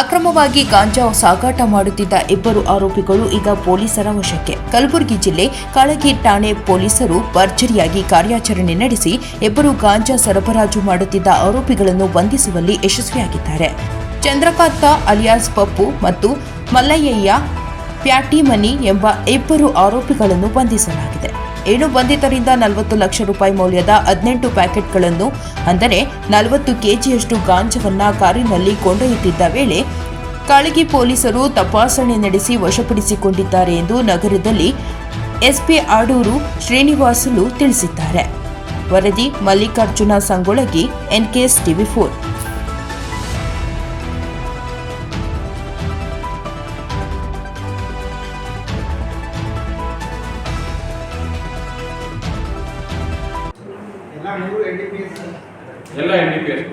ಅಕ್ರಮವಾಗಿ ಗಾಂಜಾ ಸಾಗಾಟ ಮಾಡುತ್ತಿದ್ದ ಇಬ್ಬರು ಆರೋಪಿಗಳು ಈಗ ಪೊಲೀಸರ ವಶಕ್ಕೆ. ಕಲಬುರಗಿ ಜಿಲ್ಲೆ ಕಾಳಗಿ ಠಾಣೆ ಪೊಲೀಸರು ಭರ್ಜರಿಯಾಗಿ ಕಾರ್ಯಾಚರಣೆ ನಡೆಸಿ ಇಬ್ಬರು ಗಾಂಜಾ ಸರಬರಾಜು ಮಾಡುತ್ತಿದ್ದ ಆರೋಪಿಗಳನ್ನು ಬಂಧಿಸುವಲ್ಲಿ ಯಶಸ್ವಿಯಾಗಿದ್ದಾರೆ. ಚಂದ್ರಕಾಂತ ಅಲಿಯಾಸ್ ಪಪ್ಪು ಮತ್ತು ಮಲ್ಲಯ್ಯ ಪ್ಯಾಟಿಮನಿ ಎಂಬ ಇಬ್ಬರು ಆರೋಪಿಗಳನ್ನು ಬಂಧಿಸಲಾಗಿದೆ. ಇನ್ನು ಬಂಧಿತರಿಂದ ನಲವತ್ತು ಲಕ್ಷ ರೂಪಾಯಿ ಮೌಲ್ಯದ ಹದಿನೆಂಟು ಪ್ಯಾಕೆಟ್ಗಳನ್ನು, ಅಂದರೆ ನಲವತ್ತು ಕೆಜಿಯಷ್ಟು ಗಾಂಜವನ್ನ ಕಾರಿನಲ್ಲಿ ಕೊಂಡೊಯ್ಯುತ್ತಿದ್ದ ವೇಳೆ ಕಾಳಗಿ ಪೊಲೀಸರು ತಪಾಸಣೆ ನಡೆಸಿ ವಶಪಡಿಸಿಕೊಂಡಿದ್ದಾರೆ ಎಂದು ನಗರದಲ್ಲಿ ಎಸ್ಪಿ ಆಡೂರು ಶ್ರೀನಿವಾಸುಲು ತಿಳಿಸಿದ್ದಾರೆ. ವರದಿ Mallikarjuna Sangolagi NKS TV four. ಎಲ್ಲ N D P S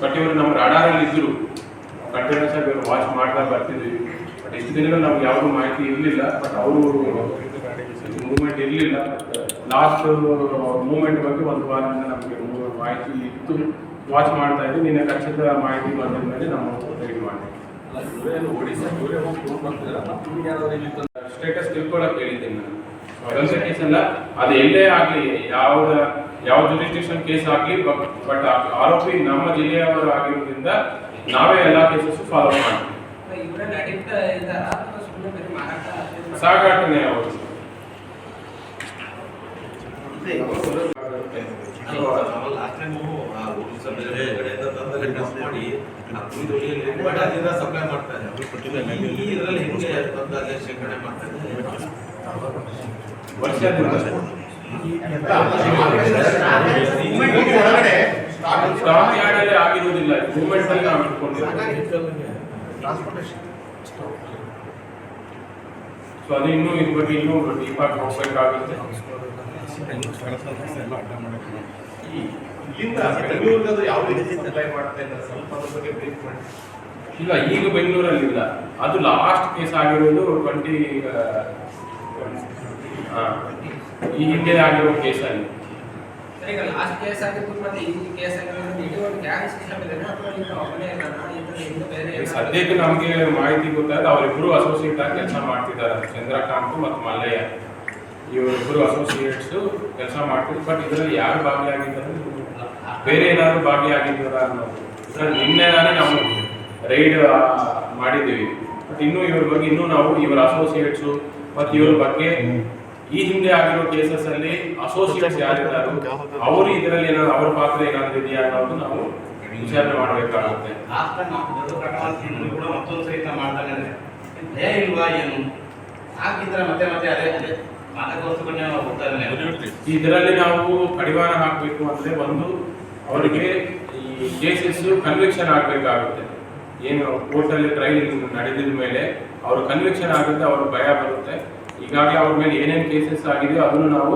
but ಇವರು ನಮ್ಮ ರಾಡಾರಲ್ಲಿ ಇದ್ದರು ಕಂಟಿನ್ಯೂಸ್ ಆಗಿ ಇವರು ವಾಚ್ ಮಾಡ್ತಾ ಬರ್ತಿದ್ವಿ. ಬಟ್ ಇಷ್ಟು ದಿನಗಳು ನಮ್ಗೆ ಯಾವುದೂ ಮಾಹಿತಿ ಇರಲಿಲ್ಲ. ಬಟ್ ಅವರು ಮೂವ್ಮೆಂಟ್ ಇರಲಿಲ್ಲ. ಲಾಸ್ಟ್ ಮೂವ್ಮೆಂಟ್ ಬಗ್ಗೆ ಒಂದು ವಾರದಿಂದ ನಮಗೆ ಮಾಹಿತಿ ಇತ್ತು. ವಾಚ್ ಮಾಡ್ತಾ ಇದ್ವಿ. ನಿನ್ನೆ ಖಚಿತ ಮಾಹಿತಿ ಬಂದ ಮೇಲೆ ನಾವು ರೈಡ್ ಮಾಡಿದ್ವಿ ಸ್ಟೇಟಸ್ ತಿಳ್ಕೊಳಕ್ ಹೇಳಿದ್ದೀನಿ ನಾನು. ಅದೊಂದೇ ಕೇಸ್ ಅಲ್ಲ ಅದು ಎಲ್ಲೇ ಆಗಲಿ ಯಾವ ಯಾವ ಜುರಿಸ್ಟಿಕ್ಷನ್ ಕೇಸ್ ಆಗಲಿ ಬಟ್ ಆರೋಪಿ ನಮ್ಮ ಜಿಲ್ಲೆಯವರು ಆಗಿರೋದ್ರಿಂದ ನಾವೇ ಎಲ್ಲ ಕೇಸಸ್ ಫಾಲೋ ಮಾಡ್ತೀವಿ? ಸಾಗಾಟನೆ ಅವರು ಸಪ್ಲೈ ಮಾಡ್ತಾರೆ ಇದರಲ್ಲಿ ಹೆಂಗೆ ಬಂದು ಅಲ್ಲೇ ಶೇಖರಣೆ ಮಾಡ್ತಾರೆ ಯಾರ್ಡಲ್ಲಿ ಮೂವ್ಮೆಂಟ್ ಅಲ್ಲಿ ನಾವು ಇಟ್ಕೊಂಡಿದ್ದೀವಿ. ಟ್ರಾನ್ಸ್ಪೋರ್ಟೇಷನ್ ಸೊ ಅದು ಇನ್ನೂ ಇದ್ರ ಬಗ್ಗೆ ಇನ್ನೂ ಡೀಪ್ ಆಗಿ ಹೋಗ್ಬೇಕಾಗುತ್ತೆ ಇಲ್ಲಿಂದ ಬೆಂಗಳೂರಿಗೆ ಯಾವ ರೀತಿ ಸಪ್ಲೈ ಮಾಡ್ತಾ ಇದ್ದಾರೆ? ಸ್ವಲ್ಪ ಅದ್ರ ಬಗ್ಗೆ ಬ್ರೀಫ್ ಮಾಡಿ. ಇಲ್ಲ ಈಗ ಬೆಂಗಳೂರಲ್ಲಿ ಇಲ್ಲ ಅದು ಲಾಸ್ಟ್ ಕೇಸ್ ಆಗಿರೋದು ಟ್ವೆಂಟಿ ಈ ಹಿಂದೆ ಆಗಿರೋ ಕೇಸಲ್ಲಿ ಸರ್, ಈಗ ಲಾಸ್ಟ್ ಕೇಸ್ ಆಗಿದ್ದು ಮತ್ತೆ ಈ ಕೇಸ್ ಆಗಿರೋದು ಇಡೀ ಒಂದು ಗ್ಯಾಂಗ್ ಸಿಸ್ಟಮ್ ಇದೆ ಅಥವಾ ಈಗ ಒಬ್ಬನೇ ಇನ್ನು ಬೇರೆ ಸದ್ಯಕ್ಕೆ ನಮಗೆ ಮಾಹಿತಿ ಗೊತ್ತಾದ ಅವರಿಬ್ಬರು ಅಸೋಸಿಯೇಟ್ ಆಗಿ ಕೆಲಸ ಮಾಡ್ತಿದ್ದಾರೆ ಚಂದ್ರಕಾಂತ್ ಮತ್ತು ಮಲ್ಲಯ್ಯ. ಇವರಿಬ್ಬರು ಅಸೋಸಿಯೇಟ್ಸ್ ಕೆಲಸ ಮಾಡ್ತಿದ್ರು ಬಟ್ ಇದರಲ್ಲಿ ಯಾರು ಭಾಗಿಯಾಗಿದ್ದಾರೆ ಬೇರೆ ಏನಾದ್ರು ಭಾಗಿಯಾಗಿದ್ದಾರ ಅನ್ನೋದು. ಸರ್ ನಿನ್ನೆ ನಾವು ರೈಡ್ ಮಾಡಿದ್ದೀವಿ. ಬಟ್ ಇನ್ನೂ ಇವ್ರ ಬಗ್ಗೆ ಇನ್ನೂ ನಾವು ಇವರ ಅಸೋಸಿಯೇಟ್ಸು ಮತ್ತು ಇವ್ರ ಬಗ್ಗೆ ಈ ಹಿಂದೆ ಆಗಿರೋ ಕೇಸಸ್ ಅಲ್ಲಿ ಅಸೋಸಿಯೇಟ್ಸ್ ಯಾರಿದ್ದಾರೋ ಅವರು ಇದರಲ್ಲಿ ಏನಾದ್ರು ಅವ್ರ ಪಾತ್ರ ಏನಾದ್ರು ಇದೆಯಾ ಅನ್ನೋದು ನಾವು ವಿಚಾರಣೆ ಮಾಡಬೇಕಾಗುತ್ತೆ. ಕೂಡ ಮತ್ತೊಂದು ಸಹಿತ ಮಾಡ್ತಾನೆ ಭಯ ಇಲ್ವಾ ಏನು? ಹಾಕಿದ್ರೆ ಮತ್ತೆ ಮತ್ತೆ ಅದೇ ಇದರಲ್ಲಿ ನಾವು ಕಡಿವಾಣ ಹಾಕಬೇಕು ಅಂದ್ರೆ ಒಂದು ಅವರಿಗೆ ಈ ಕೇಸಸ್ ಕನ್ವಿಕ್ಷನ್ ಆಗಬೇಕಾಗುತ್ತೆ. ಏನು ಕೋರ್ಟಲ್ಲಿ ಟ್ರೈಲ್ ನಡೆದಿದ ಮೇಲೆ ಅವರು ಕನ್ವಿಕ್ಷನ್ ಆಗುತ್ತೆ, ಅವ್ರ ಭಯ ಬರುತ್ತೆ. ಈಗಾಗಲೇ ಅವ್ರ ಮೇಲೆ ಏನೇನು ಕೇಸಸ್ ಆಗಿದೆಯೋ ಅದನ್ನು ನಾವು